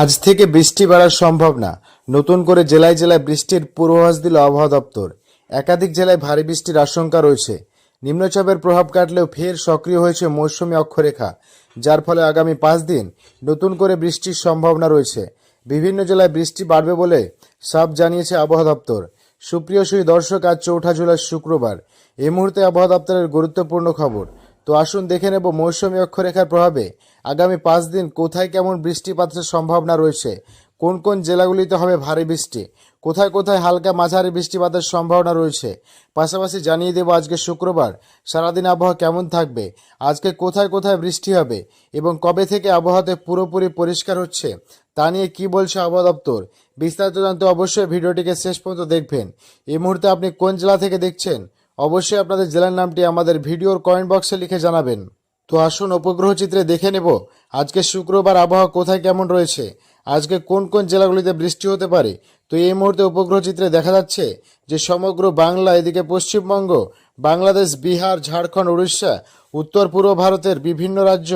আজ থেকে বৃষ্টি বাড়ার সম্ভব না। নতুন করে জেলায় জেলায় বৃষ্টির পূর্বাভাস দিল আবহাওয়া দপ্তর। একাধিক জেলায় ভারী বৃষ্টির আশঙ্কা রয়েছে। নিম্নচাপের প্রভাব কাটলেও ফের সক্রিয় হয়েছে মৌসুমী অক্ষরেখা, যার ফলে আগামী পাঁচ দিন নতুন করে বৃষ্টির সম্ভাবনা রয়েছে। বিভিন্ন জেলায় বৃষ্টি বাড়বে বলে সাফ জানিয়েছে আবহাওয়া দপ্তর। সুপ্রিয় সুই দর্শক আজ চৌঠা জুলাই শুক্রবার। এই মুহূর্তে আবহাওয়া দপ্তরের গুরুত্বপূর্ণ খবর। তো আসুন দেখে নেব মৌসুমী অক্ষরেখার প্রভাবে আগামী পাঁচ দিন কোথায় কেমন বৃষ্টিপাতের সম্ভাবনা রয়েছে? কোন কোন জেলাগুলিতে হবে ভারী বৃষ্টি? কোথায় কোথায় হালকা মাঝারি বৃষ্টিপাতের সম্ভাবনা রয়েছে? পাশাপাশি জানিয়ে দেব আজকে শুক্রবার সারাদিন আবহাওয়া কেমন থাকবে? আজকে কোথায় কোথায় বৃষ্টি হবে? এবং কবে থেকে আবহাওয়াতে পুরোপুরি পরিষ্কার হচ্ছে? তা নিয়ে কি বলছে আবহাওয়া দপ্তর? বিস্তারিত জানতে অবশ্যই ভিডিওটিকে শেষ পর্যন্ত দেখবেন। এই মুহূর্তে আপনি কোন জেলা থেকে দেখছেন? অবশ্যই আপনাদের জেলার নামটি আমাদের ভিডিওর কমেন্ট বক্সে লিখে জানাবেন। তো আসুন উপগ্রহ চিত্রে দেখে নেব, আজকে শুক্রবার আবহাওয়া কোথায় কেমন রয়েছে, আজকে কোন কোন জেলাগুলিতে বৃষ্টি হতে পারে, তো এই মুহূর্তে উপগ্রহ চিত্রে দেখা যাচ্ছে যে সমগ্র বাংলা, এদিকে পশ্চিমবঙ্গ, বাংলাদেশ, বিহার, ঝাড়খণ্ড, উড়িষ্যা উত্তর পূর্ব ভারতের বিভিন্ন রাজ্য।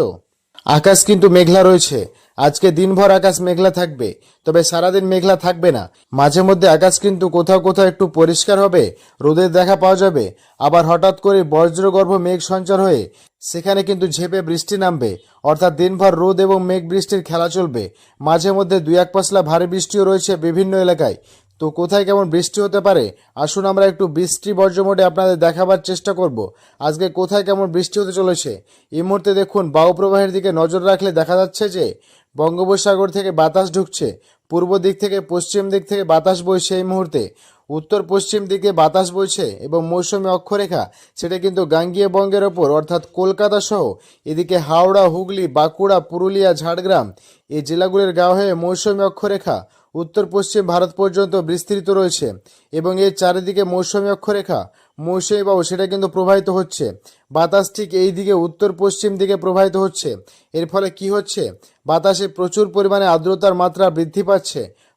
আকাশ কিন্তু মেঘলা রয়েছে আজকে দিনভর আকাশ মেঘলা থাকবে, তবে সারাদিন মেঘলা থাকবে না। মাঝে মধ্যে আকাশ কিন্তু কোথাও কোথাও একটু পরিষ্কার হবে রোদের দেখা পাওয়া যাবে। আবার হঠাৎ করে বজ্রগর্ভ মেঘ সঞ্চার হয়ে সেখানে কিন্তু ঝেপে বৃষ্টি নামবে। অর্থাৎ দিনভর রোদ এবং মেঘ বৃষ্টির খেলা চলবে। মাঝে মধ্যে দুই এক পাশলা ভারী বৃষ্টিও রয়েছে বিভিন্ন এলাকায়। তো কোথায় কেমন বৃষ্টি হতে পারে? আসুন আমরা একটু বৃষ্টি বর্জ্যমোটে আপনাদের দেখাবার চেষ্টা করব। আজকে কোথায় কেমন বৃষ্টি হতে চলেছে? এই মুহূর্তে দেখুন বায়ুপ্রবাহের দিকে নজর রাখলে দেখা যাচ্ছে যে বঙ্গোপসাগর থেকে বাতাস ঢুকছে। পূর্ব দিক থেকে পশ্চিম দিক থেকে বাতাস বইছে এই মুহূর্তে, উত্তর পশ্চিম দিকে বাতাস বইছে এবং মৌসুমী অক্ষরেখা, সেটা কিন্তু গাঙ্গীয় বঙ্গের ওপর, অর্থাৎ কলকাতা সহ এদিকে হাওড়া, হুগলি, বাঁকুড়া, পুরুলিয়া, ঝাড়গ্রাম, এই জেলাগুলির গা হয়ে মৌসুমী অক্ষরেখা উত্তর পশ্চিম ভারত পর্যন্ত বিস্তৃত রয়েছে এবং এর চারিদিকে মৌসুমী অক্ষরেখা মৌসুমী বাবু সেটা কিন্তু প্রবাহিত হচ্ছে। বাতাস ঠিক এই দিকে উত্তর পশ্চিম দিকে প্রবাহিত হচ্ছে। এর ফলে কি হচ্ছে? বাতাসে প্রচুর পরিমাণে আর্দ্রতার মাত্রা বৃদ্ধি পাচ্ছে।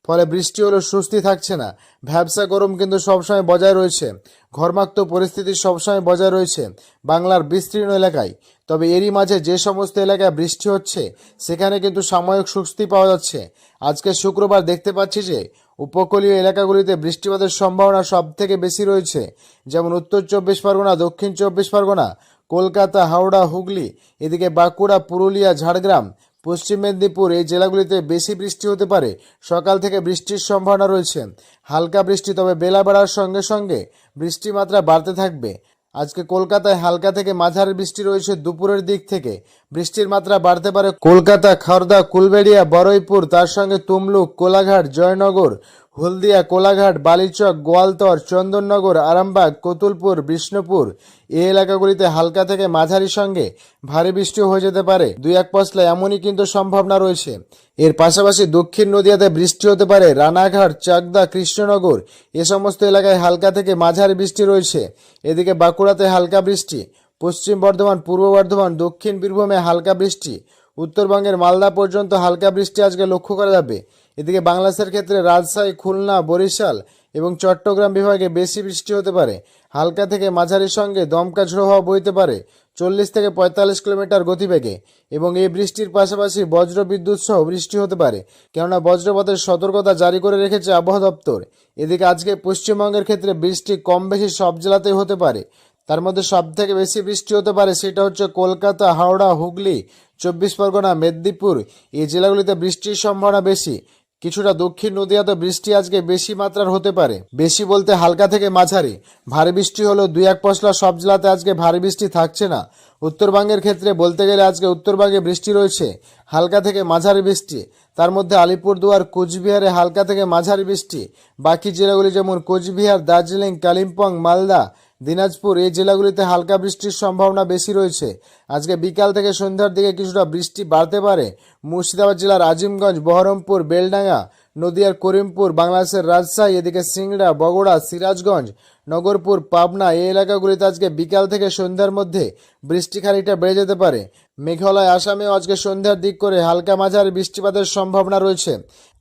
ফলে বৃষ্টি হলো স্বস্তি থাকছে না। ভ্যাবসা গরম কিন্তু সবসময় বজায় রয়েছে। ঘর্মাক্ত পরিস্থিতি সবসময় বজায় রয়েছে বাংলার বিস্তীর্ণ এলাকায়। তবে এরই মাঝে যে সমস্ত এলাকায় বৃষ্টি হচ্ছে, সেখানে কিন্তু সাময়িক স্বস্তি পাওয়া যাচ্ছে। আজকে শুক্রবার দেখতে পাচ্ছি যে, উপকূলীয় এলাকাগুলিতে বৃষ্টিপাতের সম্ভাবনা সব থেকে বেশি রয়েছে। যেমন উত্তর চব্বিশ পরগনা, দক্ষিণ চব্বিশ পরগনা, কলকাতা, হাওড়া, হুগলি, এদিকে বাঁকুড়া, পুরুলিয়া, ঝাড়গ্রাম পশ্চিম মেদিনীপুর এই জেলাগুলিতে বেশি বৃষ্টি হতে পারে। সকাল থেকে বৃষ্টির সম্ভাবনা রয়েছে। হালকা বৃষ্টি, তবে বেলা বাড়ার সঙ্গে সঙ্গে বৃষ্টির মাত্রা বাড়তে থাকবে। আজকে কলকাতায় হালকা থেকে মাঝারি বৃষ্টি রয়েছে দুপুরের দিক থেকে। বৃষ্টির মাত্রা বাড়তে পারে কলকাতা খড়দা কুলবেড়িয়া বরৈপুর তার সঙ্গে তুমলুক, কোলাঘাট, জয়নগর হলদিয়া, কোলাঘাট, বালিচক, গোয়ালতর, চন্দননগর, আরামবাগ, কতুলপুর, বিষ্ণুপুর এই এলাকাগুলিতে হালকা থেকে মাঝারি সঙ্গে ভারী বৃষ্টি হয়ে যেতে পারে। দুই এক পশলা এমনই কিন্তু সম্ভাবনা রয়েছে। এর পাশাপাশি দক্ষিণ নদিয়াতে বৃষ্টি হতে পারে। রানাঘাট, চাকদা, কৃষ্ণনগর এ সমস্ত এলাকায় হালকা থেকে মাঝারি বৃষ্টি রয়েছে। এদিকে বাঁকুড়াতে হালকা বৃষ্টি, পশ্চিম বর্ধমান, পূর্ব বর্ধমান, দক্ষিণ বীরভূমে হালকা বৃষ্টি উত্তরবঙ্গের মালদা পর্যন্ত হালকা বৃষ্টি আজকে লক্ষ্য করা যাবে। এদিকে বাংলাদেশের ক্ষেত্রে রাজশাহী, খুলনা, বরিশাল এবং চট্টগ্রাম বিভাগে বেশি বৃষ্টি হতে পারে। হালকা থেকে মাঝারির সঙ্গে দমকা ঝোড়ো হওয়া বইতে পারে চল্লিশ থেকে পঁয়তাল্লিশ কিলোমিটার গতিবেগে এবং এই বৃষ্টির পাশাপাশি বজ্র বিদ্যুৎ সহ বৃষ্টি হতে পারে। কেননা বজ্রপাতের সতর্কতা জারি করে রেখেছে আবহাওয়া দপ্তর। এদিকে আজকে পশ্চিমবঙ্গের ক্ষেত্রে বৃষ্টি কম বেশি সব জেলাতেই হতে পারে। তার মধ্যে সব থেকে বেশি বৃষ্টি হতে পারে সেটা হচ্ছে কলকাতা, হাওড়া, হুগলি, চব্বিশ পরগনা, মেদিনীপুর। এই জেলাগুলিতে বৃষ্টির সম্ভাবনা বেশি। কিছুটা দক্ষিণ নদিয়াতে বৃষ্টি আজকে বেশি মাত্রার হতে পারে। বেশি বলতে হালকা থেকে মাঝারি। ভারী বৃষ্টি হলেও দুই এক পশলা সব জেলাতে আজকে ভারী বৃষ্টি থাকছে না। উত্তরবঙ্গের ক্ষেত্রে বলতে গেলে আজকে উত্তরবঙ্গে বৃষ্টি রয়েছে, হালকা থেকে মাঝারি বৃষ্টি। তার মধ্যে আলিপুরদুয়ার, কোচবিহারে হালকা থেকে মাঝারি বৃষ্টি। বাকি জেলাগুলি যেমন কোচবিহার, দার্জিলিং, কালিম্পং, মালদা দিনাজপুর, এই জেলাগুলিতে হালকা বৃষ্টির সম্ভাবনা বেশি রয়েছে। আজকে বিকাল থেকে সন্ধ্যার দিকে কিছুটা বৃষ্টি বাড়তে পারে। মুর্শিদাবাদ জেলার আজিমগঞ্জ, বহরমপুর, বেলডাঙ্গা, নদিয়ার করিমপুর, বাংলাদেশের রাজশাহী, এদিকে সিংড়া, বগুড়া, সিরাজগঞ্জ, নগরপুর, পাবনা, এই এলাকাগুলিতে আজকে বিকাল থেকে সন্ধ্যার মধ্যে বৃষ্টি খানিকটা বেড়ে যেতে পারে। মেঘালয় আসামেও আজকে সন্ধ্যার দিক করে হালকা মাঝারি বৃষ্টিপাতের সম্ভাবনা রয়েছে।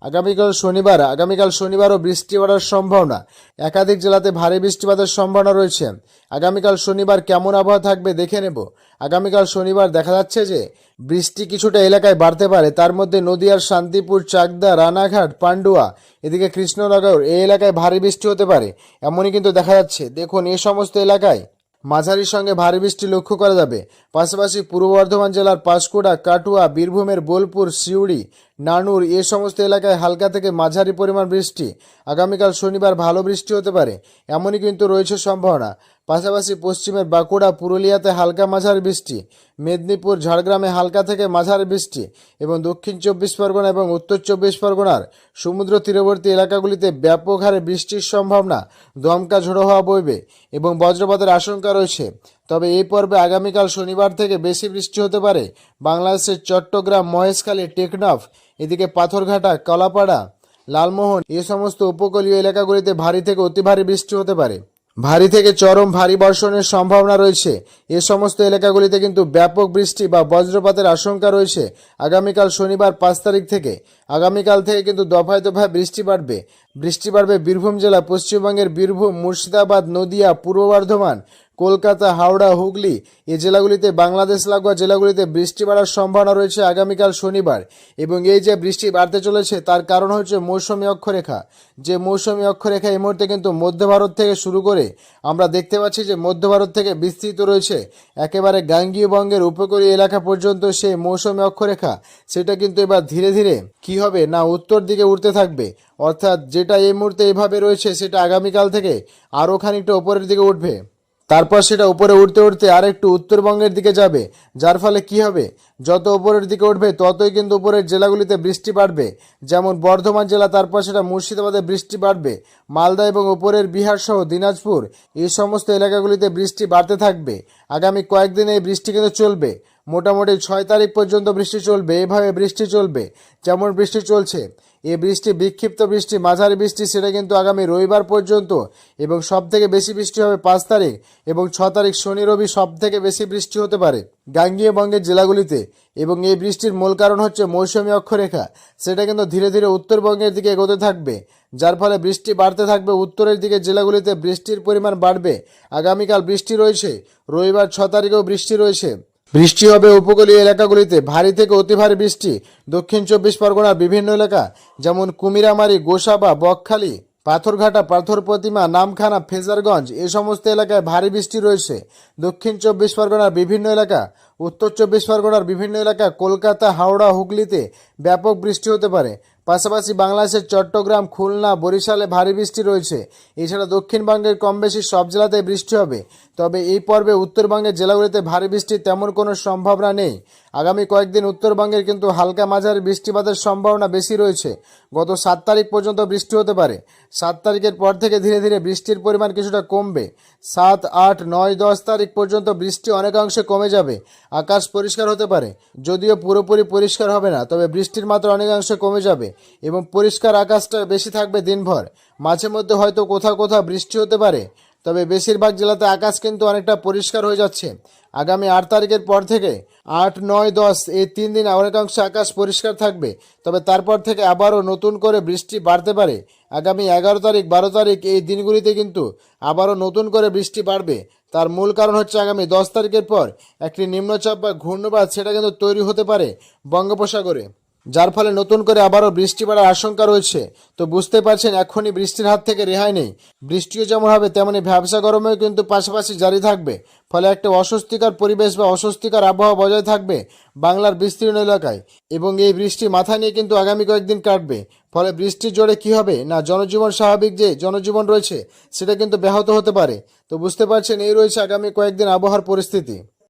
আগামীকাল শনিবার, আগামীকাল শনিবারও বৃষ্টি পড়ার সম্ভাবনা। একাধিক জেলাতে ভারী বৃষ্টিপাতের সম্ভাবনা রয়েছে। আগামীকাল শনিবার কেমন আবহাওয়া থাকবে দেখে নেব। আগামীকাল শনিবার দেখা যাচ্ছে যে বৃষ্টি কিছুটা এলাকায় বাড়তে পারে। তার মধ্যে নদিয়ার শান্তিপুর, চাকদা, রানাঘাট, পান্ডুয়া, এদিকে কৃষ্ণনগর, এই এলাকায় ভারী বৃষ্টি হতে পারে। এমনই কিন্তু দেখা যাচ্ছে। দেখুন, এ সমস্ত এলাকায় মাঝারির সঙ্গে ভারী বৃষ্টি লক্ষ্য করা যাবে। পাশাপাশি পূর্ব বর্ধমান জেলার পাঁশকুড়া, কাটুয়া, বীরভূমের বোলপুর, সিউড়ি, নানুর এ সমস্ত এলাকায় হালকা থেকে মাঝারি পরিমাণ বৃষ্টি। আগামীকাল শনিবার ভালো বৃষ্টি হতে পারে, এমনই কিন্তু রয়েছে সম্ভাবনা। পাশাপাশি পশ্চিমের বাঁকুড়া, পুরুলিয়াতে হালকা মাঝারি বৃষ্টি, মেদিনীপুর, ঝাড়গ্রামে হালকা থেকে মাঝারি বৃষ্টি এবং দক্ষিণ চব্বিশ পরগনা এবং উত্তর চব্বিশ পরগনার সমুদ্র তীরবর্তী এলাকাগুলিতে ব্যাপক হারে বৃষ্টির সম্ভাবনা দমকা ঝোড়ো হওয়া বইবে এবং বজ্রপাতের আশঙ্কা রয়েছে। তবে এই পর্বে আগামীকাল শনিবার থেকে বেশি বৃষ্টি হতে পারে। বাংলাদেশের চট্টগ্রাম, মহেশখালী, টেকনাফ, এদিকে পাথরঘাটা, কলাপাড়া, লালমোহন এ সমস্ত উপকূলীয় এলাকাগুলিতে ভারী থেকে অতি ভারী বৃষ্টি হতে পারে। ভারী থেকে চরম ভারী বর্ষণের সম্ভাবনা রয়েছে। এ সমস্ত এলাকাগুলিতে কিন্তু ব্যাপক বৃষ্টি বা বজ্রপাতের আশঙ্কা রয়েছে। আগামীকাল শনিবার পাঁচ তারিখ থেকে, আগামীকাল থেকে কিন্তু দফায় দফায় বৃষ্টি বাড়বে। বৃষ্টি বাড়বে বীরভূম জেলা, পশ্চিমবঙ্গের বীরভূম, মুর্শিদাবাদ, নদিয়া, পূর্ব বর্ধমান কলকাতা, হাওড়া, হুগলি এই জেলাগুলিতে, বাংলাদেশ, লাগোয়া জেলাগুলিতে বৃষ্টি বাড়ার সম্ভাবনা রয়েছে আগামীকাল শনিবার এবং এই যে বৃষ্টি বাড়তে চলেছে তার কারণ হচ্ছে মৌসুমী অক্ষরেখা। যে মৌসুমী অক্ষরেখা এই মুহূর্তে কিন্তু মধ্য ভারত থেকে শুরু করে আমরা দেখতে পাচ্ছি যে মধ্য ভারত থেকে বিস্তৃত রয়েছে। একেবারে গাঙ্গীয় বঙ্গের উপকূলীয় এলাকা পর্যন্ত সেই মৌসুমী অক্ষরেখা, সেটা কিন্তু এবার ধীরে ধীরে কি হবে না উত্তর দিকে উঠতে থাকবে। অর্থাৎ যেটা এই মুহূর্তে এইভাবে রয়েছে সেটা আগামীকাল থেকে আরও খানিকটা ওপরের দিকে উঠবে। তারপর সেটা উপরে উঠতে উঠতে আর একটু উত্তরবঙ্গের দিকে যাবে। যার ফলে কি হবে? যত উপরের দিকে উঠবে, ততই কিন্তু উপরের জেলাগুলিতে বৃষ্টি বাড়বে। যেমন বর্ধমান জেলা, তারপর সেটা মুর্শিদাবাদে বৃষ্টি বাড়বে। মালদা এবং উপরের বিহার সহ দিনাজপুর, এই সমস্ত এলাকাগুলিতে বৃষ্টি বাড়তে থাকবে। আগামী কয়েকদিন এই বৃষ্টি কিন্তু চলবে। মোটামুটি ছয় তারিখ পর্যন্ত বৃষ্টি চলবে, এভাবে বৃষ্টি চলবে, যেমন বৃষ্টি চলছে। এই বৃষ্টি, বিক্ষিপ্ত বৃষ্টি, মাঝারি বৃষ্টি, সেটা কিন্তু আগামী রবিবার পর্যন্ত, এবং সব থেকে বেশি বৃষ্টি হবে পাঁচ তারিখ, এবং ছ তারিখ শনি রবি সব থেকে বেশি বৃষ্টি হতে পারে গাঙ্গীয় বঙ্গের জেলাগুলিতে। এবং এই বৃষ্টির মূল কারণ হচ্ছে মৌসুমী অক্ষরেখা, সেটা কিন্তু ধীরে ধীরে উত্তরবঙ্গের দিকে এগোতে থাকবে, যার ফলে বৃষ্টি বাড়তে থাকবে, উত্তরের দিকে জেলাগুলিতে বৃষ্টির পরিমাণ বাড়বে। আগামীকাল বৃষ্টি রয়েছে, রবিবার ছ তারিখেও বৃষ্টি রয়েছে। বৃষ্টি হবে উপকূলীয় এলাকাগুলিতে। ভারী থেকে অতি ভারী বৃষ্টি। দক্ষিণ চব্বিশ পরগনার বিভিন্ন এলাকা, যেমন কুমিরামারি, গোসাবা, বকখালি, পাথরঘাটা পাথর প্রতিমা নামখানা, ফেজারগঞ্জ, এ সমস্ত এলাকায় ভারী বৃষ্টি রয়েছে। দক্ষিণ চব্বিশ পরগনার বিভিন্ন এলাকা, উত্তর চব্বিশ পরগনার বিভিন্ন এলাকা, কলকাতা, হাওড়া, হুগলিতে ব্যাপক বৃষ্টি হতে পারে। পাশাপাশি বাংলাদেশের চট্টগ্রাম, খুলনা, বরিশালে ভারী বৃষ্টি রয়েছে। এছাড়া দক্ষিণবঙ্গের কম বেশি সব জেলাতে বৃষ্টি হবে। তবে এই পর্বে উত্তরবঙ্গের জেলাগুলিতে ভারী বৃষ্টির তেমন কোনো সম্ভাবনা নেই। আগামী কয়েকদিন উত্তরবঙ্গের কিন্তু হালকা মাঝারি বৃষ্টিপাতের সম্ভাবনা বেশি রয়েছে। গত সাত তারিখ পর্যন্ত বৃষ্টি হতে পারে। সাত তারিখের পর থেকে ধীরে ধীরে বৃষ্টির পরিমাণ কিছুটা কমবে। সাত, আট, নয়, দশ তারিখ পর্যন্ত বৃষ্টি অনেকাংশে কমে যাবে। আকাশ পরিষ্কার হতে পারে। যদিও পুরোপুরি পরিষ্কার হবে না, তবে বৃষ্টির মাত্রা অনেকাংশে কমে যাবে এবং পরিষ্কার আকাশটা বেশি থাকবে দিনভর। মাঝে মধ্যে হয়তো কোথাও কোথাও বৃষ্টি হতে পারে। তবে বেশিরভাগ জেলাতে আকাশ কিন্তু অনেকটা পরিষ্কার হয়ে যাচ্ছে। আগামী আট তারিখের পর থেকে আট, নয়, দশ এই তিন দিন অনেকাংশ আকাশ পরিষ্কার থাকবে। তবে তারপর থেকে আবারও নতুন করে বৃষ্টি বাড়তে পারে। আগামী এগারো তারিখ, বারো তারিখ এই দিনগুলিতে কিন্তু আবারও নতুন করে বৃষ্টি বাড়বে। তার মূল কারণ হচ্ছে আগামী দশ তারিখের পর একটি নিম্নচাপ বা ঘূর্ণবাদ সেটা কিন্তু তৈরি হতে পারে বঙ্গোপসাগরে। যার ফলে নতুন করে আবারও বৃষ্টি বাড়ার আশঙ্কা রয়েছে। তো বুঝতে পারছেন, এখনই বৃষ্টির হাত থেকে রেহাই নেই। বৃষ্টিও যেমন হবে, তেমনি ব্যবসা গরমেও কিন্তু পাশাপাশি জারি থাকবে। ফলে একটা অস্বস্তিকর পরিবেশ বা অস্বস্তিকর আবহাওয়া বজায় থাকবে বাংলার বিস্তীর্ণ এলাকায়। এবং এই বৃষ্টি মাথা নিয়ে কিন্তু আগামী কয়েকদিন কাটবে। ফলে বৃষ্টির জোরে কি হবে, না জনজীবন স্বাভাবিক যে জনজীবন রয়েছে, সেটা কিন্তু ব্যাহত হতে পারে। তো বুঝতে পারছেন, এই রয়েছে আগামী কয়েকদিন আবহাওয়ার পরিস্থিতি।